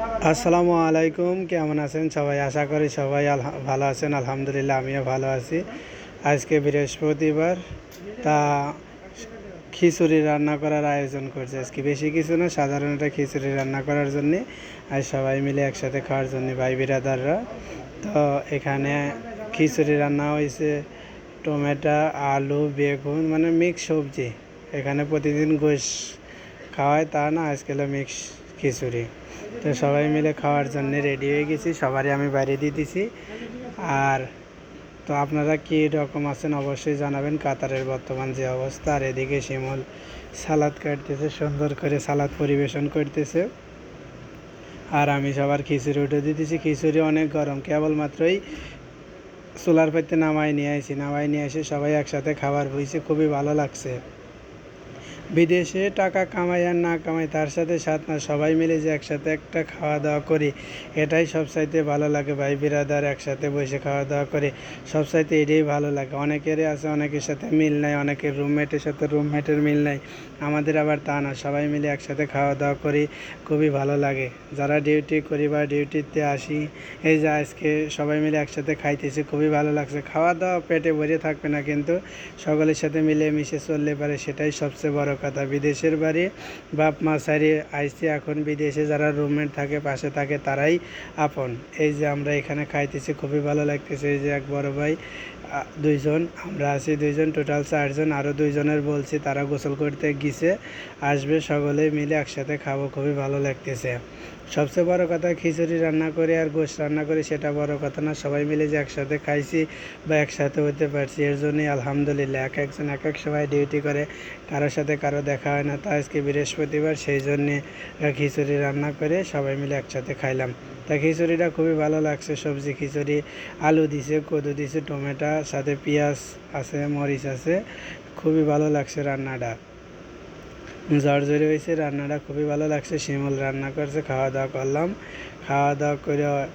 আসসালামু আলাইকুম, কেমন আছেন সবাই? আশা করি সবাই ভালো আছেন, আলহামদুলিল্লাহ, আমিও ভালো আছি। আজকে বৃহস্পতিবার, তা খিচুড়ি রান্না করার আয়োজন করছে। আজকে বেশি কিছু না, সাধারণত খিচুড়ি রান্না করার জন্যে, আর সবাই মিলে একসাথে খাওয়ার জন্য ভাই বিরাদাররা। তো এখানে খিচুড়ি রান্না হয়েছে, টমেটো, আলু, বেগুন মানে মিক্স সবজি। এখানে প্রতিদিন গোশ খাওয়ায়, তা না, আজকে হলো মিক্স খিচুড়ি। তো সবাই মিলে খাওয়ার জন্য রেডি হয়ে গেছি, সবারই আমি বাইরে দিতেছি আর তো আপনারা কী রকম আছেন অবশ্যই জানাবেন, কাতারের বর্তমান যে অবস্থা। আর এদিকে শিমুল সালাদ কাটতেছে, সুন্দর করে সালাদ পরিবেশন করতেছে। আর আমি সবার খিচুড়ি উঠে দিতেছি খিচুড়ি অনেক গরম কেবলমাত্রই সোলার পাইতে নামাই নিয়ে আসি নামাই নিয়ে এসে সবাই একসাথে খাবার হয়েছে খুবই ভালো লাগছে। বিদেশে টাকা কামাই আর না কামাই, তার সাথে সাথ না, সবাই মিলে যে একসাথে একটা খাওয়া দাওয়া করি, এটাই সবসাইতে ভালো লাগে ভাই, বিরাদার একসাথে বসে খাওয়া দাওয়া করে সবসাইতে এটাই ভালো লাগে। অনেকেরই আছে, অনেকের সাথে মিল নাই, অনেকের রুমমেটের সাথে রুমমেটের মিল নাই, আমাদের আবার তা না, সবাই মিলে একসাথে খাওয়া দাওয়া করি, খুবই ভালো লাগে। যারা ডিউটি করি বা ডিউটিতে আসি, এই যে আজকে সবাই মিলে একসাথে খাইতেছি, খুবই ভালো লাগছে। খাওয়া দাওয়া পেটে ভরে থাকবে না, কিন্তু সকলের সাথে মিলে মিশে চললে পারে, সেটাই সবচেয়ে বড় কথা বিদেশের বাড়ি। বাপ, মা সারিয়ে আইসি। এখন বিদেশে যারা রুমমেট থাকে, পাশে থাকে, তারাই আপন। এই যে আমরা এখানে খাইতেছি, খুবই ভালো লাগতেছে। এই যে এক বড় ভাই দুইজন, আমরা আছি দুইজন টোটাল চারজন আরও দুইজনের বলছি, তারা গোসল করতে গিয়েছে আসবে সকলে মিলে একসাথে খাব, খুবই ভালো লাগতেছে। সবচেয়ে বড় কথা খিচুড়ি রান্না করে আর গোশ রান্না করে, সেটা বড় কথা না। সবাই মিলে যে একসাথে খাইছি বা একসাথে হতে পারছি, এর জন্যই আলহামদুলিল্লাহ এক একজন এক এক সময় ডিউটি করে। কারোর সাথে কারও দেখা হয় না। তা আজকে বৃহস্পতিবার, সেই জন্যে খিচুড়ি রান্না করে সবাই মিলে একসাথে খাইলাম। তা খিচুড়িটা খুবই ভালো লাগছে, সবজি খিচুড়ি, আলু দিছে, কদু দিছে, টমেটো, সাথে পেঁয়াজ আছে, মরিচ আছে। খুবই ভালো লাগছে রান্নাটা। জর্জরি হয়েছে, রান্নাটা খুবই ভালো লাগছে। শিমুল রান্না করছে, খাওয়া দাওয়া করলাম। খাওয়া দাওয়া করে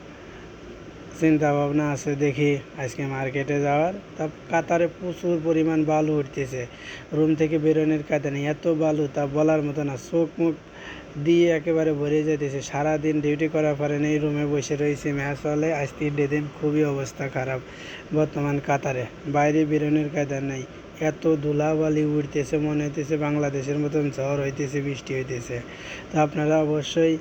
চিন্তা ভাবনা আছে, দেখি আজকে মার্কেটে যাওয়ার। তা কাতারে প্রচুর পরিমাণ বালু উঠতেছে। রুম থেকে বেরোনোর কাতে নেই, এত বালু, তা বলার মতো না। চোখ মুখ দিয়ে একেবারে ভরে যেতেছে সারাদিন ডিউটি করার পরে নেই, রুমে বসে রয়েছে, ম্যাচ হলে আজ তিনটে দিন খুবই অবস্থা খারাপ। বর্তমান কাতারে, বাইরে বেরোনোর কায়দা নেই। এত ধুলাবালি উঠতেছে মনে হইতেছে বাংলাদেশের মতন ঝড় হইতেছে, বৃষ্টি হইতেছে। তো আপনারা অবশ্যই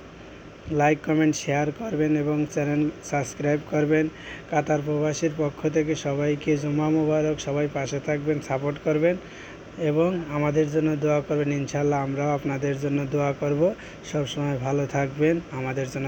লাইক কমেন্ট শেয়ার করবেন এবং চ্যানেল সাবস্ক্রাইব করবেন। কাতার প্রবাসীর পক্ষ থেকে সবাইকে জুমা মুবারক সবাই পাশে থাকবেন সাপোর্ট করবেন এবং আমাদের জন্য দোয়া করবেন। ইনশাল্লাহ আমরাও আপনাদের জন্য দোয়া করব। সবসময় ভালো থাকবেন। আমাদের জন্য